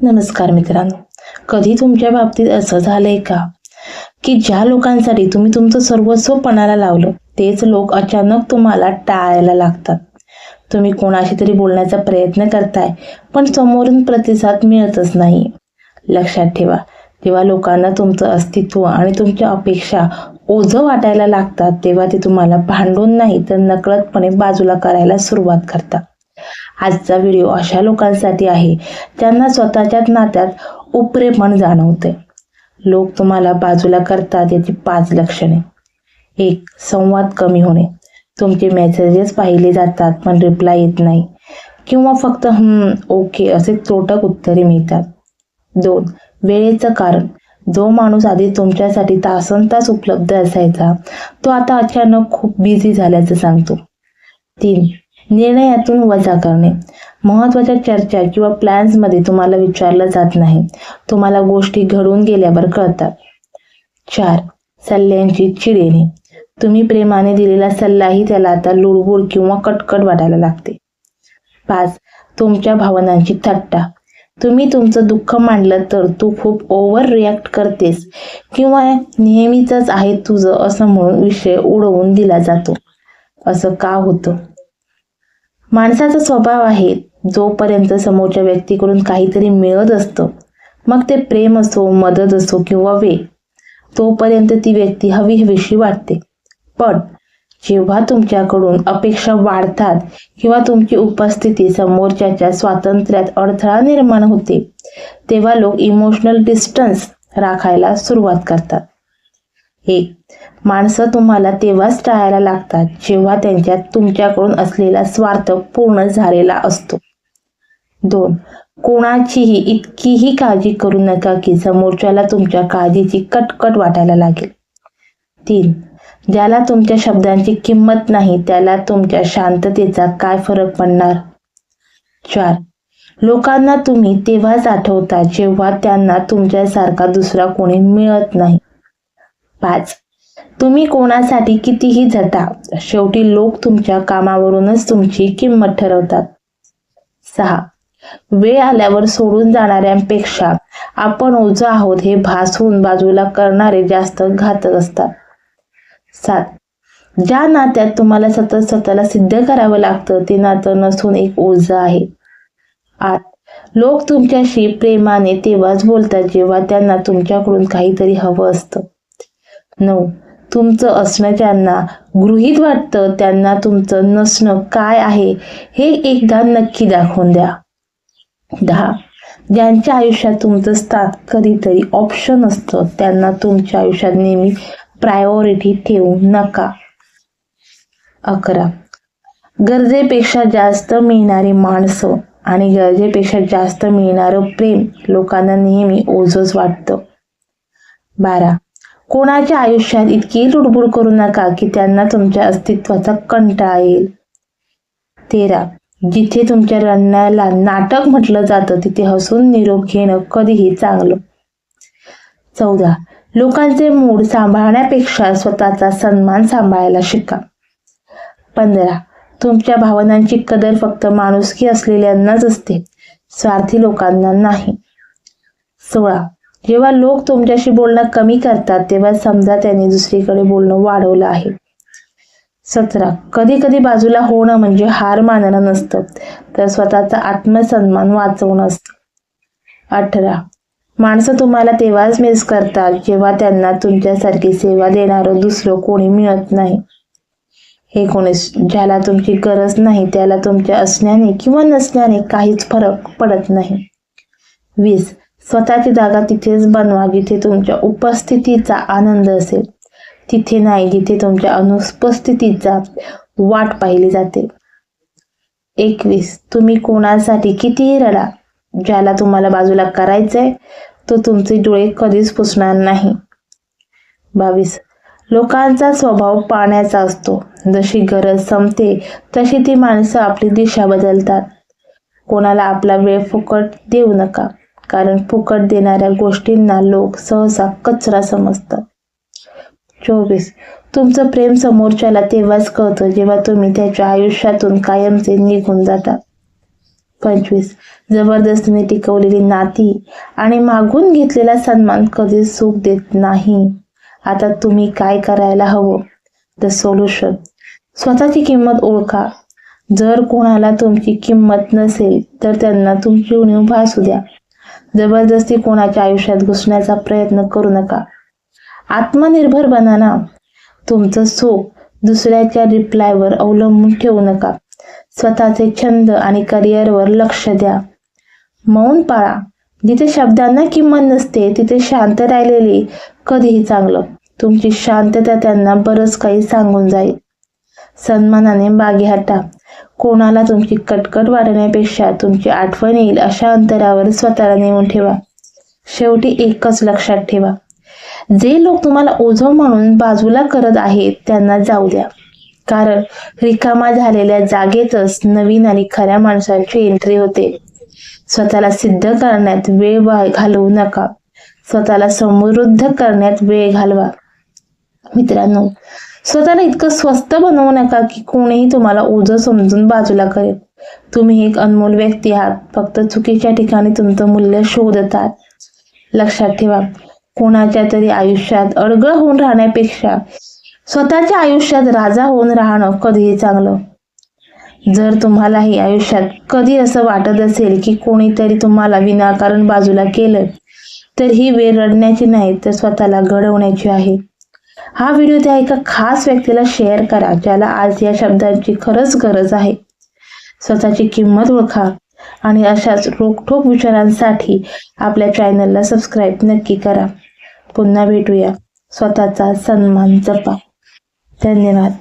नमस्कार मित्रांनो. कधी तुमच्या बाबतीत असं झालंय का? की ज्या लोकांसाठी तुम्ही तुमचं सर्वस्व पणाला लावलं तेच लोक अचानक तुम्हाला टाळायला लागतात. तुम्ही कोणाशी तरी बोलण्याचा प्रयत्न करताय पण समोरून प्रतिसाद मिळतच नाही. लक्षात ठेवा जेव्हा लोकांना तुमचं अस्तित्व आणि तुमच्या अपेक्षा ओझं वाटायला लागतात तेव्हा ते तुम्हाला भांडून नाही तर नकळतपणे बाजूला करायला सुरुवात करतात. आजचा व्हिडिओ अशा लोकांसाठी आहे ज्यांना स्वतःच्याच नात्यात उपरेपण जाणवते लोक तुम्हाला बाजूला करतात याची पाच लक्षणे. एक संवाद कमी होणे. तुमचे मेसेजेस पाहिले जातात पण रिप्लाय येत नाही. किंवा फक्त हम्म ओके असे त्रोटक उत्तरे मिळतात. दोन वेळेचं कारण. जो माणूस आधी तुमच्यासाठी तासन तास उपलब्ध असायचा तो आता अचानक खूप बिझी झाल्याचं सांगतो. तीन निर्णयातून वजा करणे. महत्त्वाच्या चर्चा किंवा प्लॅन्समध्ये तुम्हाला विचारलं जात नाही. तुम्हाला गोष्टी घडून गेल्यावर कळतात. चार सल्ल्यांची चिडेने तुम्ही प्रेमाने दिलेला सल्लाही त्याला आता लुडबुड किंवा कटकट वाटायला लागते. पाच तुमच्या भावनांची थट्टा. तुम्ही तुमचं दुःख मांडलं तर तू खूप ओव्हर रिॲक्ट करतेस किंवा नेहमीच आहे तुझं असं म्हणून विषय उडवून दिला जातो. असं का होतं? माणसाचा स्वभाव आहे जोपर्यंत समोरच्या व्यक्तीकडून काहीतरी मिळत असतं मग ते प्रेम असो मदत असो किंवा वे तोपर्यंत ती व्यक्ती हवी हवीशी वाटते. पण जेव्हा तुमच्याकडून अपेक्षा वाढतात किंवा तुमची उपस्थिती समोरच्याच्या स्वातंत्र्यात अडथळा निर्माण होते तेव्हा लोक इमोशनल डिस्टन्स राखायला सुरुवात करतात. एक माणसं तुम्हाला तेव्हाच टाळायला लागतात जेव्हा त्यांच्यात तुमच्याकडून असलेला स्वार्थ पूर्ण झालेला असतो. दोन. कोणाचीही इतकीही काळजी करू नका की समोरच्याला तुमच्या काळजीची कटकट वाटायला लागेल. तीन. ज्याला तुमच्या शब्दांची किंमत नाही त्याला तुमच्या शांततेचा काय फरक पडणार? चार. लोकांना तुम्ही तेव्हाच आठवता जेव्हा त्यांना तुमच्यासारखा दुसरा कोणी मिळत नाही. पाच. तुम्ही कोणासाठी कितीही झटा शेवटी लोक तुमच्या कामावरूनच तुमची किंमत ठरवतात. सहा. वेळ आल्यावर सोडून जाणाऱ्यांपेक्षा आपण ओझं आहोत हे भासून बाजूला करणारे जास्त घातक असतात. सात. ज्या नात्यात तुम्हाला सतत स्वतःला सिद्ध करावं लागतं ते नातं नसून एक ओझ आहे. आठ. लोक तुमच्याशी प्रेमाने तेव्हाच बोलतात जेव्हा त्यांना तुमच्याकडून काहीतरी हवं असतं. नऊ. तुमचं असणं त्यांना गृहीत वाटतं त्यांना तुमचं नसणं काय आहे हे एकदा नक्की दाखवून द्या. दहा. ज्यांच्या आयुष्यात तुमचं स्थान कधीतरी ऑप्शन असतं त्यांना तुमच्या आयुष्यात नेहमी प्रायोरिटी ठेवू नका. अकरा. गरजेपेक्षा जास्त मिळणारी माणसं आणि गरजेपेक्षा जास्त मिळणारं प्रेम लोकांना नेहमी ओझच वाटतं. बारा. कोणाच्या आयुष्यात इतकी लुडबुड करू नका की त्यांना तुमच्या अस्तित्वाचा कंटाळा येईल. तेरा. जिथे तुमच्या रडण्याला नाटक म्हटलं जातं तिथे हसून निरोप घेणं कधीही चांगलं. चौदा. लोकांचे मूड सांभाळण्यापेक्षा स्वतःचा सन्मान सांभाळायला शिका. पंधरा. तुमच्या भावनांची कदर फक्त माणुसकी असलेल्यांनाच असते स्वार्थी लोकांना नाही. सोळा. जेव्हा लोक तुमच्याशी बोलणं कमी करतात तेव्हा समजा त्यांनी दुसरीकडे बोलणं वाढवलं आहे. सतरा. कधी कधी बाजूला होणं म्हणजे हार मानणं नसतं तर स्वतःचा आत्मसन्मान वाचवणं असतं. अठरा. माणसं तुम्हाला तेव्हाच मिस करतात जेव्हा त्यांना तुमच्यासारखी सेवा देणारं दुसरं कोणी मिळत नाही. एकोणीस. ज्याला तुमची गरज नाही त्याला तुमच्या असण्याने किंवा नसण्याने काहीच फरक पडत नाही. वीस. स्वतःची जागा तिथेच बनवा जिथे तुमच्या उपस्थितीचा आनंद असेल. तिथे नाही जिथे तुमच्या अनुपस्थितीचा वाट पाहिली जाते. एकवीस तुम्ही कोणासाठी कितीही रडा ज्याला तुम्हाला बाजूला करायचंय तो तुमचे डोळे कधीच पुसणार नाही. बावीस लोकांचा स्वभाव पाण्याचा असतो. जशी गरज संपते तशी ती माणसं आपली दिशा बदलतात. कोणाला आपला वेळ फुकट देऊ नका. कारण फुकट देणाऱ्या गोष्टींना लोक सहसा कचरा समजतात. चोवीस. तुमचं प्रेम समोरच्याला तेव्हाच कळतं जेव्हा तुम्ही त्याच्या आयुष्यातून कायमचे निघून जाता. पंचवीस. जबरदस्तीने टिकवलेली नाती आणि मागून घेतलेला सन्मान कधीच सुख देत नाही. आता तुम्ही काय करायला हवं? द सोल्युशन स्वतःची किंमत ओळखा. जर कोणाला तुमची किंमत नसेल तर त्यांना तुमची उणीव भासू द्या. जबरदस्ती कोणाच्या आयुष्यात घुसण्याचा प्रयत्न करू नका. आत्मनिर्भर बना ना. तुमचं सुख दुसऱ्याच्या रिप्लायवर अवलंबून ठेवू नका. स्वतःचे छंद आणि करिअरवर लक्ष द्या. मौन पाळा. जिथे शब्दांना किंमत नसते तिथे शांत राहिलेले कधीही चांगलं. तुमची शांतता त्यांना बरंच काही सांगून जाईल. सन्मानाने मागे हटा कोणाला तुमची कटकट वाढण्यापेक्षा तुमची आठवण येईल अशा अंतरावर स्वतःला नेऊन ठेवा. शेवटी एकच लक्षात ठेवा. जे लोक तुम्हाला ओझो म्हणून बाजूला करत आहेत त्यांना जाऊ द्या. कारण रिकामा झालेल्या जागेतच नवीन आणि खऱ्या माणसांची एंट्री होते. स्वतःला सिद्ध करण्यात वेळ वा- घालवू नका. स्वतःला समृद्ध करण्यात वेळ घालवा. मित्रांनो स्वतःला इतकं स्वस्त बनवू नका की कोणीही तुम्हाला ओझं समजून बाजूला करेल. तुम्ही एक अनमोल व्यक्ती आहात फक्त चुकीच्या ठिकाणी तुमचं मूल्य शोधतात. लक्षात ठेवा कोणाच्या तरी आयुष्यात अडगळ होऊन राहण्यापेक्षा स्वतःच्या आयुष्यात राजा होऊन राहणं कधीही चांगलं. जर तुम्हालाही आयुष्यात कधी असं वाटत असेल की कोणीतरी तुम्हाला विनाकारण बाजूला केलं तर ही वेळ रडण्याची नाही तर स्वतःला घडवण्याची आहे. हा व्हिडिओ त्या एका खास व्यक्तीला शेअर करा ज्याला आज या शब्दांची खरंच गरज आहे. स्वतःची किंमत ओळखा आणि अशाच रोखोक विचारांसाठी आपल्या चॅनलला सबस्क्राईब नक्की करा. पुन्हा भेटूया. स्वतःचा सन्मान जपा. धन्यवाद.